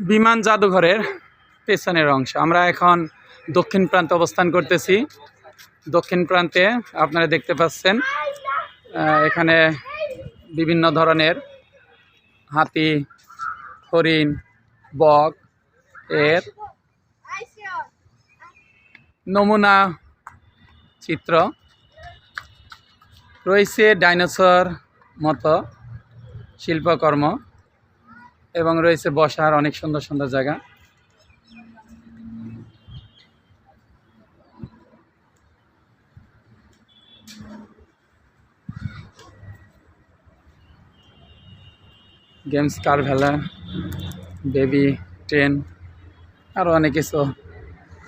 বিমান জাদুঘরের পেছনের অংশ। আমরা এখন দক্ষিণ প্রান্তে অবস্থান করতেছি। দক্ষিণ প্রান্তে আপনারা দেখতে পাচ্ছেন এখানে বিভিন্ন ধরনের হাতি, হরিণ, বক এর নমুনা চিত্র রয়েছে ডাইনোসর মতো শিল্পকর্ম। এবং রয়েছে বসার অনেক সুন্দর সুন্দর জায়গা। গেমস, কার ভেলা, বেবি, ট্রেন আরও অনেক কিছু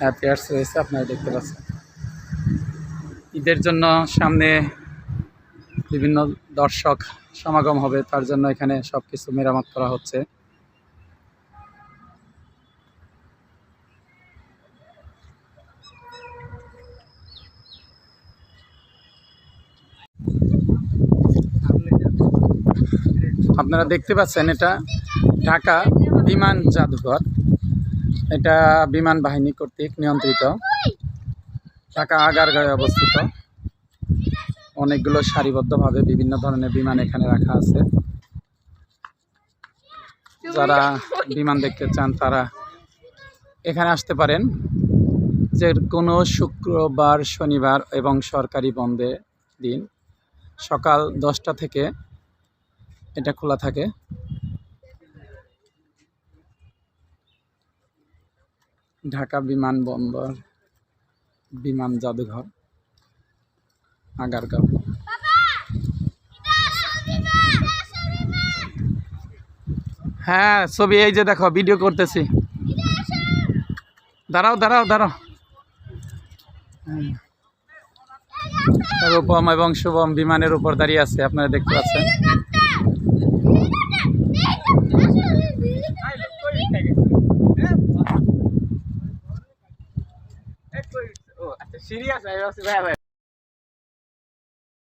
অ্যাপিয়ার্স রয়েছে, আপনারা দেখতে পাচ্ছেন। ঈদের জন্য সামনে বিভিন্ন দর্শক সমাগম হবে, তার জন্য এখানে সব কিছু মেরামত করা হচ্ছে। আপনারা দেখতে পাচ্ছেন এটা ঢাকা বিমান জাদুঘর। এটা বিমান বাহিনী কর্তৃক নিয়ন্ত্রিত। ঢাকা আগারগাঁয়ে অবস্থিত। অনেকগুলো সারিবদ্ধভাবে বিভিন্ন ধরনের বিমান এখানে রাখা আছে। যারা বিমান দেখতে চান তারা এখানে আসতে পারেন। যে কোনো শুক্রবার, শনিবার এবং সরকারি বন্ধে দিন সকাল দশটা থেকে এটা খোলা থাকে। ঢাকা বিমানবন্দর বিমান জাদুঘর আগারগাঁও। হ্যাঁ ছবি এই যে দেখো ভিডিও করতেছি। দাঁড়াও দাঁড়াও দাঁড়াও। রূপম এবং শুভম বিমানের উপর দাঁড়িয়ে আছে আপনারা দেখতে পাচ্ছেন। সিরিয়াস